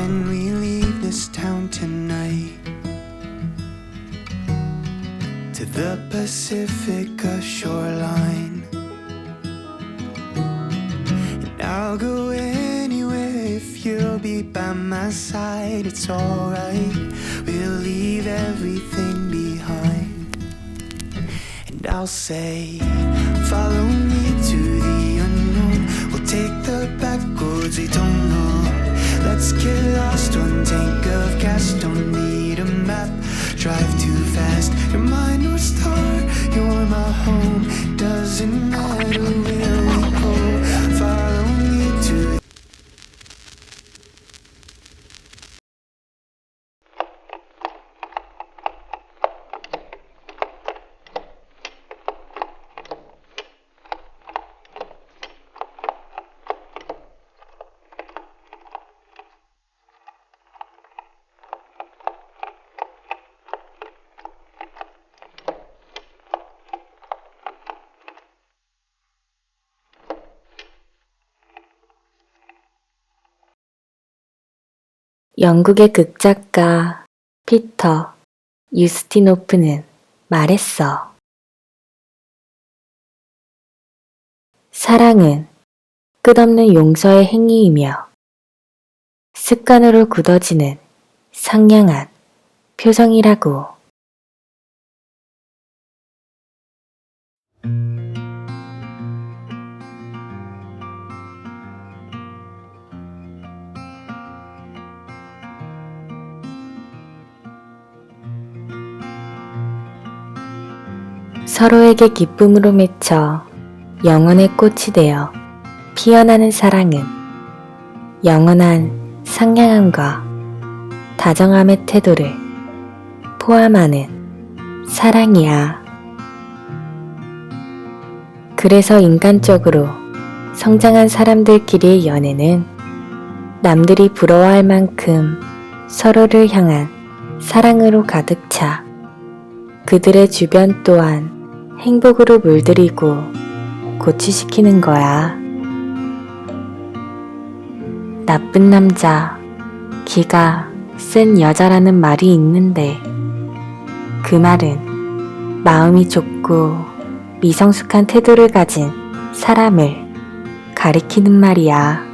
Can we leave this town tonight? To the Pacifica shoreline. And I'll go anywhere if you'll be by my side. It's alright, we'll leave everything behind. And I'll say, Follow me to the unknown. We'll take the backwards, we don't know. Let's get lost one tank of gas. Don't need a map. Drive too fast. You're my north star. You're my home. Doesn't matter where we go. 영국의 극작가 피터 유스티노프는 말했어. 사랑은 끝없는 용서의 행위이며 습관으로 굳어지는 상냥한 표정이라고. 서로에게 기쁨으로 맺혀 영원의 꽃이 되어 피어나는 사랑은 영원한 상냥함과 다정함의 태도를 포함하는 사랑이야. 그래서 인간적으로 성장한 사람들끼리의 연애는 남들이 부러워할 만큼 서로를 향한 사랑으로 가득 차 그들의 주변 또한 행복으로 물들이고 고취시키는 거야. 나쁜 남자, 기가 센 여자라는 말이 있는데 그 말은 마음이 좁고 미성숙한 태도를 가진 사람을 가리키는 말이야.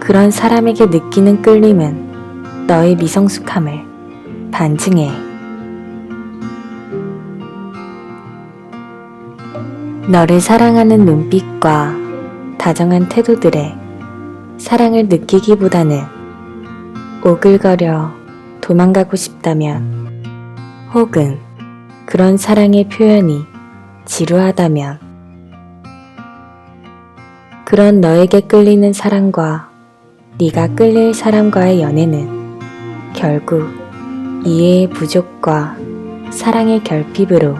그런 사람에게 느끼는 끌림은 너의 미성숙함을 반증해. 너를 사랑하는 눈빛과 다정한 태도들에 사랑을 느끼기보다는 오글거려 도망가고 싶다면 혹은 그런 사랑의 표현이 지루하다면 그런 너에게 끌리는 사람과 네가 끌릴 사람과의 연애는 결국 이해의 부족과 사랑의 결핍으로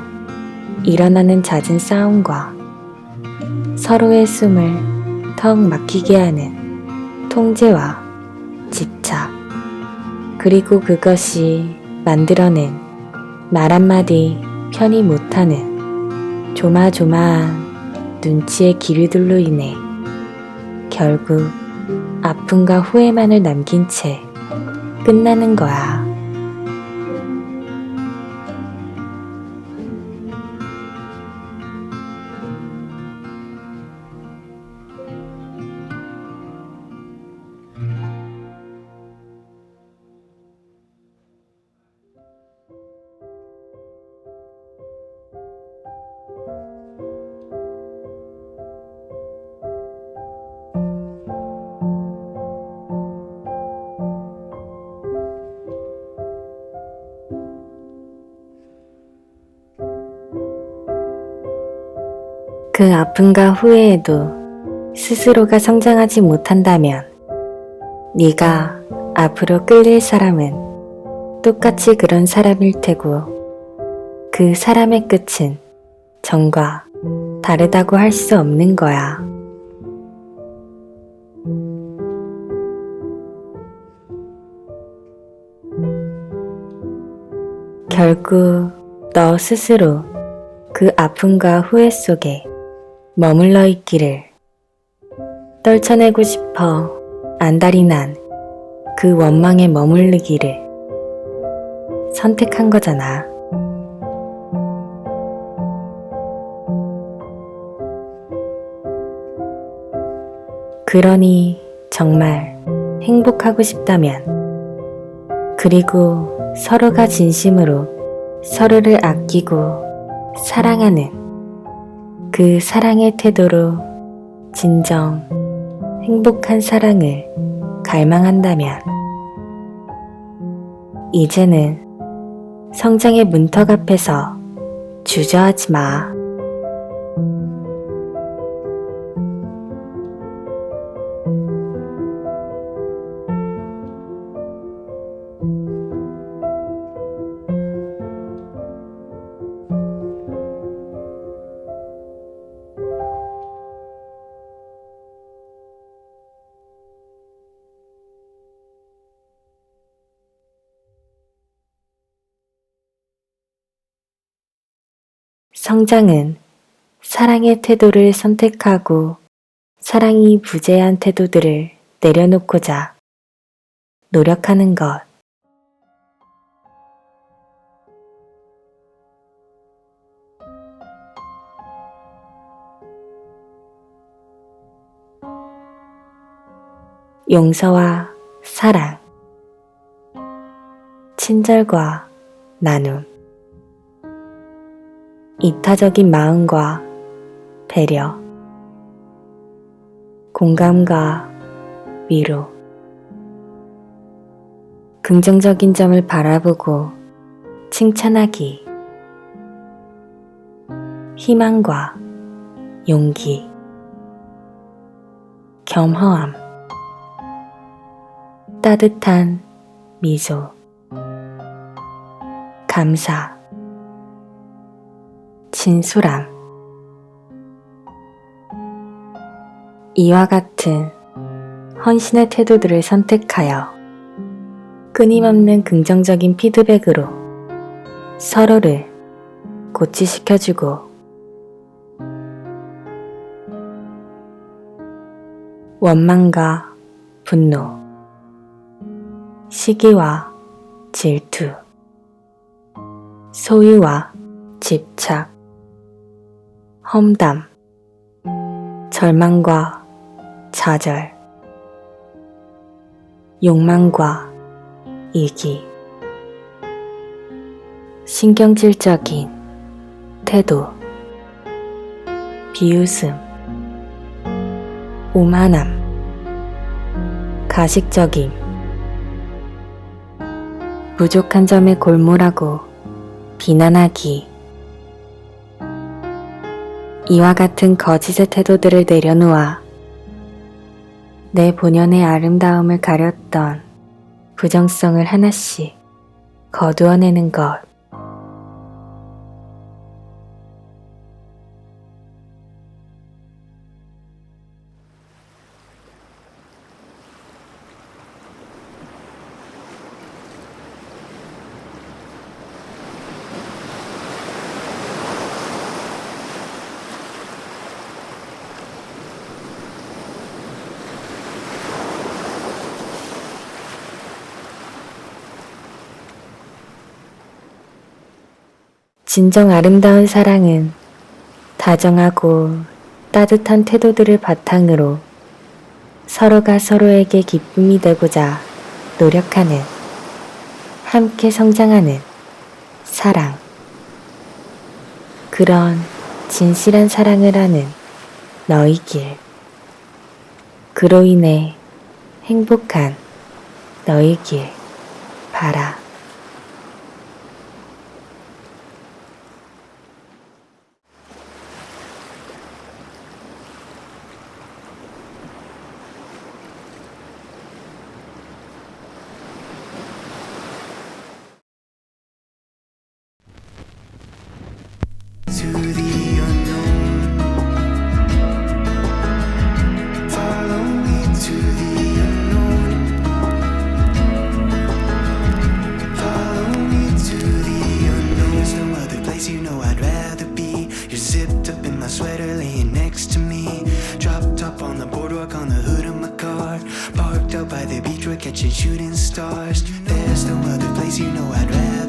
일어나는 잦은 싸움과 서로의 숨을 턱 막히게 하는 통제와 집착, 그리고 그것이 만들어낸 말 한마디 편히 못하는 조마조마한 눈치의 기류들로 인해 결국 아픔과 후회만을 남긴 채 끝나는 거야. 그 아픔과 후회에도 스스로가 성장하지 못한다면 네가 앞으로 끌릴 사람은 똑같이 그런 사람일 테고 그 사람의 끝은 전과 다르다고 할 수 없는 거야. 결국 너 스스로 그 아픔과 후회 속에 머물러 있기를 떨쳐내고 싶어 안달이 난 그 원망에 머물르기를 선택한 거잖아. 그러니 정말 행복하고 싶다면 그리고 서로가 진심으로 서로를 아끼고 사랑하는 그 사랑의 태도로 진정 행복한 사랑을 갈망한다면, 이제는 성장의 문턱 앞에서 주저하지 마. 성장은 사랑의 태도를 선택하고 사랑이 부재한 태도들을 내려놓고자 노력하는 것. 용서와 사랑, 친절과 나눔. 이타적인 마음과 배려, 공감과 위로, 긍정적인 점을 바라보고 칭찬하기, 희망과 용기, 겸허함, 따뜻한 미소, 감사, 진솔함. 이와 같은 헌신의 태도들을 선택하여 끊임없는 긍정적인 피드백으로 서로를 고치시켜주고 원망과 분노, 시기와 질투, 소유와 집착, 험담, 절망과 좌절, 욕망과 이기, 신경질적인 태도, 비웃음, 오만함, 가식적임, 부족한 점에 골몰하고 비난하기, 이와 같은 거짓의 태도들을 내려놓아 내 본연의 아름다움을 가렸던 부정성을 하나씩 거두어내는 것. 진정 아름다운 사랑은 다정하고 따뜻한 태도들을 바탕으로 서로가 서로에게 기쁨이 되고자 노력하는 함께 성장하는 사랑. 그런 진실한 사랑을 하는 너희길. 그로 인해 행복한 너희길 바라. Catching shooting stars. There's no other place you know I'd rather